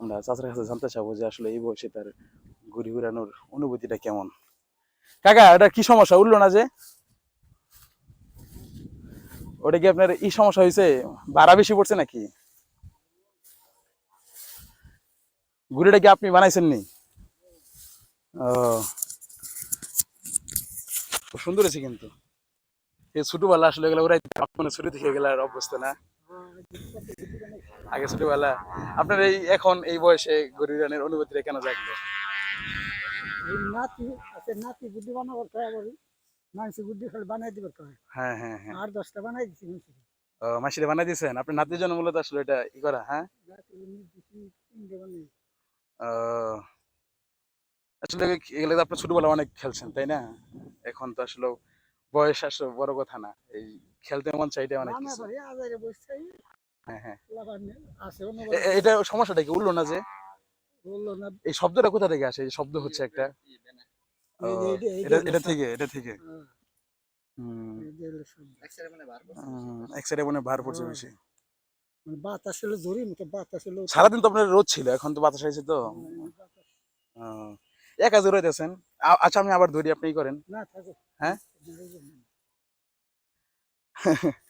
আমরা চাচার কাছে জানতে চাবো যে আসলে এই বয়সে তার ঘুরি উড়ানোর অনুভূতিটা কেমন? কাকা, এটা কি সমস্যা? উঠল না যে? ওটা কি আপনার এই সমস্যা হয়েছে ভাড়া বেশি পড়ছে নাকি? ঘুড়িটা কি আপনি বানাইছেন নি ও সুন্দর হয়েছে কিন্তু। এই ছোটবেলা আসলে এগুলো ওরাই ছোট থেকে গেলে আর অভ্যস্ত না। আগে ছোটবেলা আপনার এই এখন এই বয়সে গরু রানের অনুভূতিটা কেন জাগলো? নাতি আছে নাতি বুদ্ধি বানাবার কয় মানুষ বুদ্ধি খালি বানাই দিবার কয় হ্যাঁ হ্যাঁ হ্যাঁ। আর দশটা বানাই দিছি মানুষের ও, মাসিরে বানাই দিয়েছেন আপনার নাতির জন্য মূলত আসলে এটা ই করা হ্যাঁ? ও, আসলে এগুলো আপনার ছোটবেলা অনেক খেলছেন তাই না? এখন তো আসলে বয়স আসলে বড় কথা না। এই খেলতে মন চাইটা অনেক কিছু। হ্যাঁ হ্যাঁ। এটা সমস্যাটা কি? উঠল না যে? এই শব্দটা কোথা থেকে আসে? এই শব্দ হচ্ছে একটা। এটা। থেকে এটা থেকে। মনে ভার পড়ছে। বেশি। মানে বাতাস হলো জোরি বাতাস হলো সারাদিন তো আপনার রোদ ছিল এখন তো বাতাস হয়েছে তো। একা জোরে আ- আচ্ছা আমি আবার ধরি আপনি করেন। না হ্যাঁ?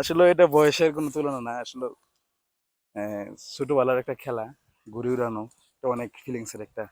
আসলে এটা বয়সের কোনো তুলনা না আসলে আহ, ছোটবেলার একটা খেলা ঘুরে উড়ানো এটা অনেক ফিলিংসের একটা।